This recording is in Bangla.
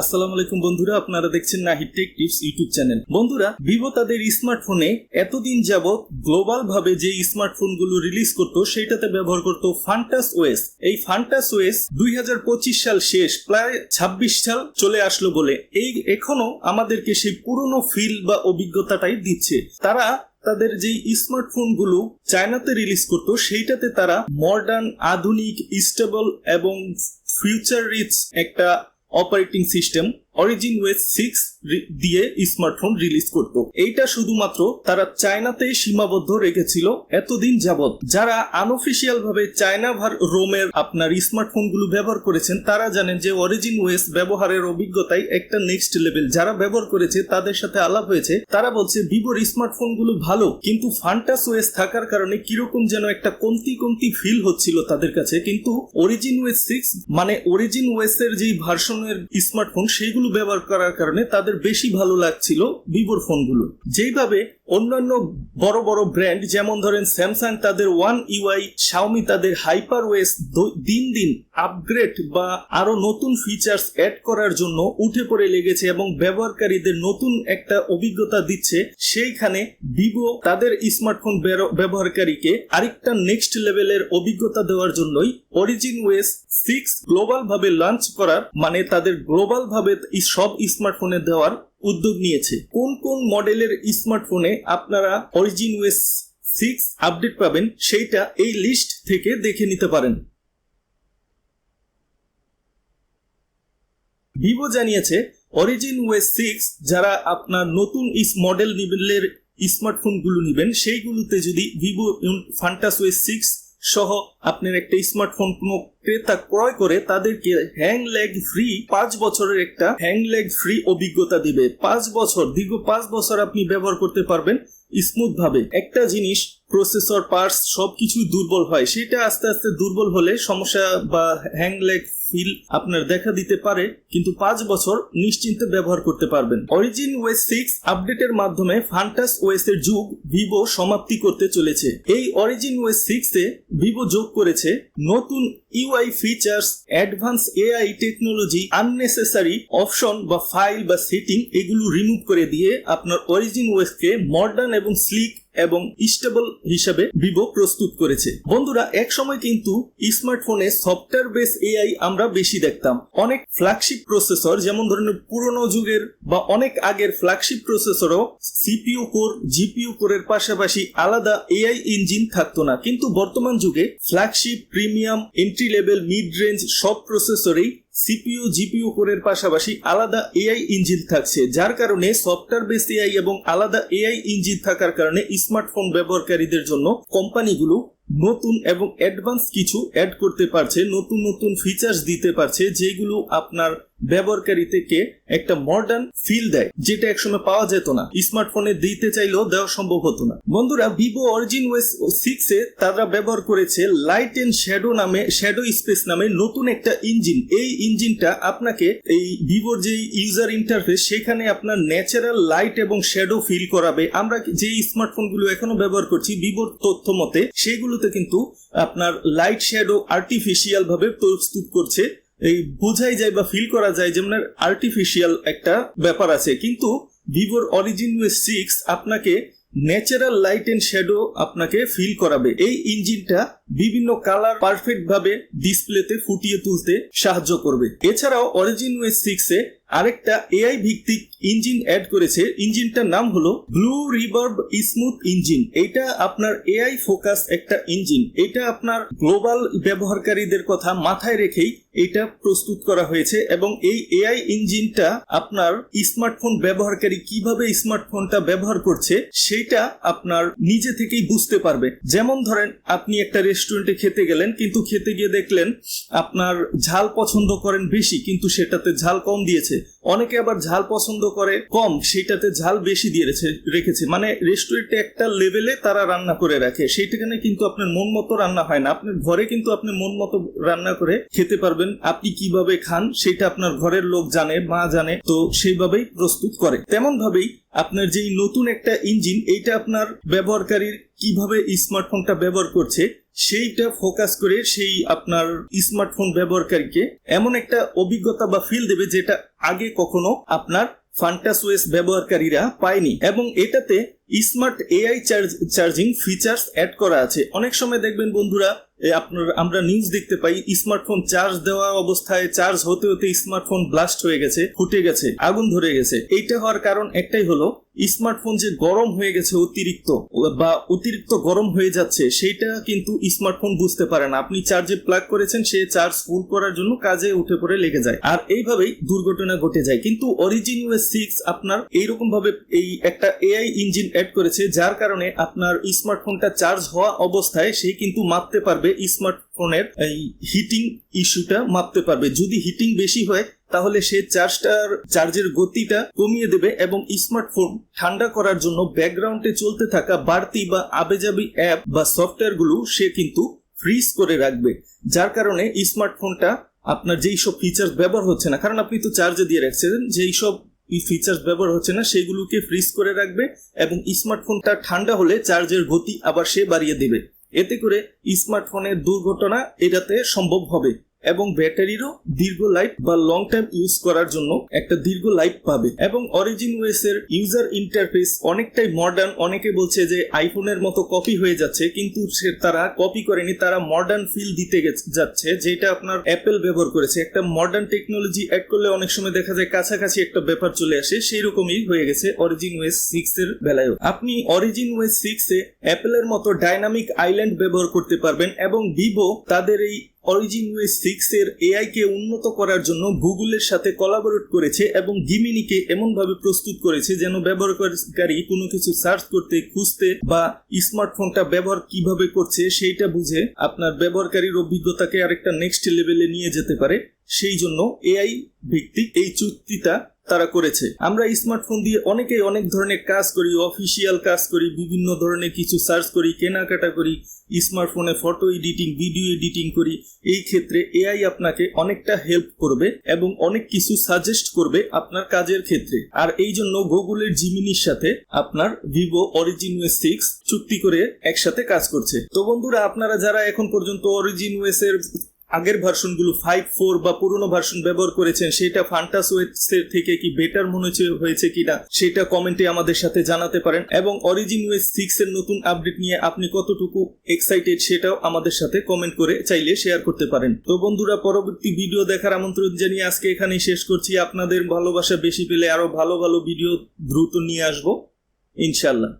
আসসালামু আলাইকুম বন্ধুরা, আপনারা দেখছেন Nahid tech tips YouTube channel. বন্ধুরা, ভিভো তাদের স্মার্টফোনে এতদিন যাবৎ গ্লোবাল ভাবে যে স্মার্টফোনগুলো রিলিজ করতো সেটাতে ব্যবহার করতো ফান্টাস ওয়েস এই ফান্টাস ওয়েস দুই হাজার পঁচিশ সাল শেষ, প্রায় ২৬ সাল চলে আসলো বলে। এই এখনও আমাদেরকে সেই পুরনো ফিল বা অভিজ্ঞতাটাই দিচ্ছে। তারা তাদের যেই স্মার্টফোনগুলো চায়নাতে রিলিজ করতো, সেইটাতে তারা মডার্ন আধুনিক স্টেবল এবং ফিউচার রিচ একটা operating system Origin OS six দিয়ে স্মার্টফোন রিলিজ করত। এইটা শুধুমাত্র তারা চায়নাতেই সীমাবদ্ধ রেখেছিল এতদিন যাবৎ। যারা আনঅফিসিয়াল ভাবে চায়না ভার রোমের আপনার স্মার্টফোনগুলো ব্যবহার করেছেন, তারা জানেন যে অরিজিন ওয়েস ব্যবহারের অভিজ্ঞতাই একটা নেক্সট লেভেল যারা ব্যবহার করেছে, তাদের সাথে আলাপ হয়েছে। তারা বলছে ভিভোর স্মার্টফোনগুলো ভালো, কিন্তু ফান্টাস ওয়েস থাকার কারণে কীরকম যেন একটা কমতি কমতি ফিল হচ্ছিল তাদের কাছে। কিন্তু অরিজিন ওয়েস সিক্স মানে অরিজিন ওয়েস এর যেই ভার্সনের স্মার্টফোন সেইগুলো ব্যবহার করার কারণে তাদের বেশি ভালো লাগছিল ভিভোর ফোনগুলো। যেইভাবে অন্যান্য বড় বড় ব্র্যান্ড, যেমন ধরেন স্যামসাং তাদের ওয়ান ইউআই, শাওমি তাদের হাইপার ওয়েস দিন দিন আপগ্রেড বা আরও নতুন ফিচার্স অ্যাড করার জন্য উঠে পড়ে লেগেছে এবং ব্যবহারকারীদের নতুন একটা অভিজ্ঞতা দিচ্ছে। সেইখানে ভিভো তাদের স্মার্টফোন ব্যবহারকারীকে আরেকটা নেক্সট লেভেলের অভিজ্ঞতা দেওয়ার জন্যই অরিজিন ওয়েস সিক্স গ্লোবাল ভাবে লঞ্চ করার মানে তাদের গ্লোবাল ভাবে সব স্মার্টফোনে দেওয়ার উদ্যোগ নিয়েছে। কোন কোন মডেলের স্মার্টফোনে আপনারা অরিজিন ওয়েস সিক্স আপডেট পাবেন, সেইটা এই লিস্ট থেকে দেখে নিতে পারেন। ভিভো জানিয়েছে অরিজিন ওয়েস সিক্স যারা আপনার নতুন ইস মডেল নিবেলের স্মার্টফোনগুলো নেবেন, সেইগুলোতে যদি ভিভো ফান্টাস ওয়েস সিক্স সহ আপনার একটা স্মার্টফোন কোনো ক্রেতা ক্রয় করে তাদেরকে হ্যাং ল্যাগ ফ্রি পাঁচ বছরের একটা হ্যাং ল্যাগ ফ্রি অভিজ্ঞতা দিবে। পাঁচ বছর, দীর্ঘ পাঁচ বছর আপনি ব্যবহার করতে পারবেন স্মুথ ভাবে। একটা জিনিস প্রসেসর পার্টস সব কিছুই দুর্বল হয়। সেটা আস্তে আস্তে দুর্বল হলে সমস্যা বা হ্যাং ল্যাগ ফিল আপনার দেখা দিতে পারে, কিন্তু পাঁচ বছর নিশ্চিন্তে ব্যবহার করতে পারবেন। অরিজিন ওয়েস সিক্স আপডেটের মাধ্যমে ফান্টাস ওয়েস এর যুগ ভিভো সমাপ্তি করতে চলেছে। এই অরিজিন ওয়েস সিক্স এ ভিভো যোগ করেছে নতুন UI features advance AI technology unnecessary option বা ফাইল বা সেটিং এগুলো রিমুভ করে দিয়ে আপনার অরিজিন ওয়েসকে মডার্ন এবং স্লিক এবং স্টেবল হিসাবে ভিভো প্রস্তুত করেছে। বন্ধুরা এক সময় কিন্তু স্মার্টফোনে সফটওয়্যার বেস এআই আমরা বেশি দেখতাম। অনেক ফ্ল্যাগশিপ প্রসেসর, যেমন ধরনের পুরনো যুগের বা অনেক আগের ফ্ল্যাগশিপ প্রসেসরও সিপিইউ কোর, জিপিইউ কোরের পাশাপাশি আলাদা এআই ইঞ্জিন থাকতো না। কিন্তু বর্তমান যুগে flagship, premium entry level mid range সব প্রসেসরেই সিপিইউ, জিপিইউ কোরের পাশাপাশি আলাদা এআই ইঞ্জিন থাকছে, যার কারণে সফটওয়্যার বেস এআই এবং আলাদা এআই ইঞ্জিন থাকার কারণে স্মার্টফোন ব্যবহারকারীদের জন্য কোম্পানিগুলো নতুন এবং অ্যাডভান্স কিছু অ্যাড করতে পারছে, নতুন নতুন ফিচার্স দিতে পারছে, যেগুলো আপনার ব্যবহারকারী থেকে একটা মডার্ন ফিল দেয়, যেটা একসময় পাওয়া যেত না। স্মার্টফোনে দিতে চাইলেও দেওয়া সম্ভব হতো না। বন্ধুরা ভিভো অরিজিন ওয়েস সিক্স এ তারা ব্যবহার করেছে লাইট এন্ড শ্যাডো নামে শ্যাডো স্পেস নামে নতুন একটা ইঞ্জিন এই ইঞ্জিনটা আপনাকে এই ভিভোর যে ইউজার ইন্টারফেস সেখানে আপনার ন্যাচারাল লাইট এবং শ্যাডো ফিল করাবে। আমরা যে স্মার্টফোনগুলো এখনও ব্যবহার করছি ভিভোর তথ্য মতে সেগুলোতে কিন্তু আপনার লাইট শ্যাডো আর্টিফিশিয়াল ভাবে প্রস্তুত করছে। এই বোঝাই যায় বা ফিল করা যায় যেমন আর্টিফিশিয়াল একটা ব্যাপার আছে। কিন্তু ভিভোর অরিজিন সিক্স আপনাকে ন্যাচারাল লাইট এন্ড শ্যাডো আপনাকে ফিল করাবে। এই ইঞ্জিনটা বিভিন্ন কালার পারফেক্ট ভাবে ডিসপ্লেতে ফুটিয়ে তুলতে সাহায্য করবে। এছাড়াও অরিজিন ওয়েস সিক্সে আরেকটা এআই ভিত্তিক ইঞ্জিন অ্যাড করেছে। ইঞ্জিনটার নাম হলো ব্লু রিভার্ব স্মুথ ইঞ্জিন এটা আপনার এআই ফোকাস একটা ইঞ্জিন এটা আপনার গ্লোবাল ব্যবহারকারীদের কথা মাথায় রেখেই এটা প্রস্তুত করা হয়েছে এবং এই এআই ইঞ্জিনটা আপনার স্মার্টফোন ব্যবহারকারী কীভাবে স্মার্টফোনটা ব্যবহার করছে, সেটা আপনার নিজে থেকেই বুঝতে পারবে। যেমন ধরেন, আপনি একটা রেস্টুরেন্টে খেতে গেলেন, কিন্তু খেতে গিয়ে দেখলেন আপনার ঝাল পছন্দ করেন বেশি, কিন্তু সেটাতে ঝাল কম দিয়েছে। অনেকে আবার ঝাল পছন্দ করে কম সেটাতে ঝাল বেশি দিয়ে রেখেছে। মানে রেস্টুরেন্টে একটা লেভেলে তারা রান্না করে রাখে। সেইটাখানে কিন্তু আপনার মন মতো রান্না হয় না। আপনার ঘরে কিন্তু আপনি মন মতো রান্না করে খেতে পারবেন। আপনি কীভাবে খান, সেটা আপনার ঘরের লোক জানে, মা জানে, তো সেইভাবেই প্রস্তুত করে। তেমন ভাবেই আপনার যেই নতুন একটা ইঞ্জিন এইটা আপনার ব্যবহারকারীর কীভাবে স্মার্টফোনটা ব্যবহার করছে, সেইটা ফোকাস করে সেই আপনার স্মার্টফোন ব্যবহারকারীকে এমন একটা অভিজ্ঞতা বা ফিল দেবে যেটা আগে কখনো আপনার ফান্টাস ওয়েস ব্যবহারকারীরা পায়নি। এবং এটাতে smart AI charging features add করা আছে। অনেক সময় দেখবেন বন্ধুরা আপনার, আমরা নিউজ দেখতে পাই স্মার্টফোন চার্জ দেওয়া অবস্থায় চার্জ হতে হতে স্মার্টফোন ব্লাস্ট হয়ে গেছে, ফুটে গেছে, আগুন ধরে গেছে। এইটা হওয়ার কারণ একটাই হলো স্মার্টফোন যে গরম হয়ে গেছে অতিরিক্ত, বা অতিরিক্ত গরম হয়ে যাচ্ছে, সেইটা কিন্তু স্মার্টফোন বুঝতে পারে না। আপনি চার্জে প্লাগ করেছেন, সে চার্জ ফুল করার জন্য কাজে উঠে পড়ে লেগে যায়। আর এইভাবেই দুর্ঘটনা ঘটে যায়। কিন্তু অরিজিন ইউএস সিক্স আপনার এইরকম ভাবে এই একটা এআই ইঞ্জিন অ্যাড করেছে, যার কারণে আপনার স্মার্টফোনটা চার্জ হওয়া অবস্থায় সে কিন্তু মাপতে পারবে স্মার্টফোনের এই হিটিং ইস্যুটা মাপতে পারবে। যদি হিটিং বেশি হয়, তাহলে সে চার্জটার চার্জের গতিটা কমিয়ে দেবে এবং স্মার্টফোন ঠান্ডা করার জন্য ব্যাকগ্রাউন্ডে চলতে থাকা বাড়তি বা আবেজাবি অ্যাপ বা সফটওয়্যারগুলো সে কিন্তু ফ্রিজ করে রাখবে। যার কারণে স্মার্টফোনটা আপনার যেই সব ফিচার ব্যবহার হচ্ছে না, কারণ আপনি তো চার্জে দিয়ে রাখছেন, যেই সব ফিচার্স ব্যবহার হচ্ছে না, সেগুলোকে ফ্রিজ করে রাখবে এবং স্মার্টফোনটা ঠান্ডা হলে চার্জের গতি আবার সে বাড়িয়ে দেবে। এতে করে স্মার্টফোনের দুর্ঘটনা এটাতে সম্ভব হবে। এবং ব্যাটারিরও দীর্ঘ লাইফ বা লং টাইম ইউজ করার জন্য একটা দীর্ঘ লাইফ পাবে। এবং অরিজিন ওয়েস এর ইউজার ইন্টারফেস অনেকটাই মডার্ন অনেকে বলছে যে আইফোনের মতো কপি হয়ে যাচ্ছে, কিন্তু তারা কপি করেনি, তারা মডার্ন ফিল দিতে যাচ্ছে, যেটা আপনার অ্যাপেল ব্যবহার করেছে। একটা মডার্ন টেকনোলজি অ্যাড করলে অনেক সময় দেখা যায় কাছাকাছি একটা ব্যাপার চলে আসে সেই রকমই হয়ে গেছে অরিজিন ওয়েস সিক্স এর বেলায়ও। আপনি অরিজিন ওয়েস সিক্স এ অ্যাপেলের মতো ডাইনামিক আইল্যান্ড ব্যবহার করতে পারবেন, এবং ভিভো তাদের এই অরিজিন ওয়েস সিক্স এর এআই কে উন্নত করার জন্য গুগলের সাথে কোলাবোরেট করেছে এবং গিমিনিকে এমন ভাবে প্রস্তুত করেছে যেন ব্যবহারকারী কোনো কিছু সার্চ করতে, খুঁজতে বা স্মার্টফোনটা ব্যবহার কীভাবে করছে সেইটা বুঝে আপনার ব্যবহারকারীর অভিজ্ঞতাকে আরেকটা নেক্সট লেভেলে নিয়ে যেতে পারে। সেই জন্য এআই ভিত্তিক এই চুক্তিটা তারা করেছে। আমরা স্মার্টফোন দিয়ে অনেকেই অনেক ধরনের কাজ করি অফিসিয়াল কাজ করি, বিভিন্ন ধরনের কিছু সার্চ করি, কেনাকাটা করি স্মার্টফোনে ফটো এডিটিং ভিডিও এডিটিং করি, এই ক্ষেত্রে এআই আপনাকে অনেকটা হেল্প করবে এবং অনেক কিছু সাজেস্ট করবে আপনার কাজের ক্ষেত্রে। আর এই জন্য গুগলের জিমিনির সাথে আপনার ভিভো অরিজিন ওয়েস সিক্স চুক্তি করে একসাথে কাজ করছে। তো বন্ধুরা, আপনারা যারা এখন পর্যন্ত অরিজিন ওয়েস এর আগের ভার্সনগুলো ফাইভ ফোর বা পুরনো ভার্সন ব্যবহার করেছেন, সেটা ফান্টাস ওয়েসের থেকে কি বেটার মনে হয়েছে কিনা, সেটা কমেন্টে আমাদের সাথে জানাতে পারেন। এবং অরিজিন ওয়েস সিক্স এর নতুন আপডেট নিয়ে আপনি কতটুকু এক্সাইটেড সেটাও আমাদের সাথে কমেন্ট করে চাইলে শেয়ার করতে পারেন। তো বন্ধুরা, পরবর্তী ভিডিও দেখার আমন্ত্রণ জানিয়ে আজকে এখানেই শেষ করছি। আপনাদের ভালোবাসা বেশি পেলে আরও ভালো ভালো ভিডিও দ্রুত নিয়ে আসব ইনশাল্লাহ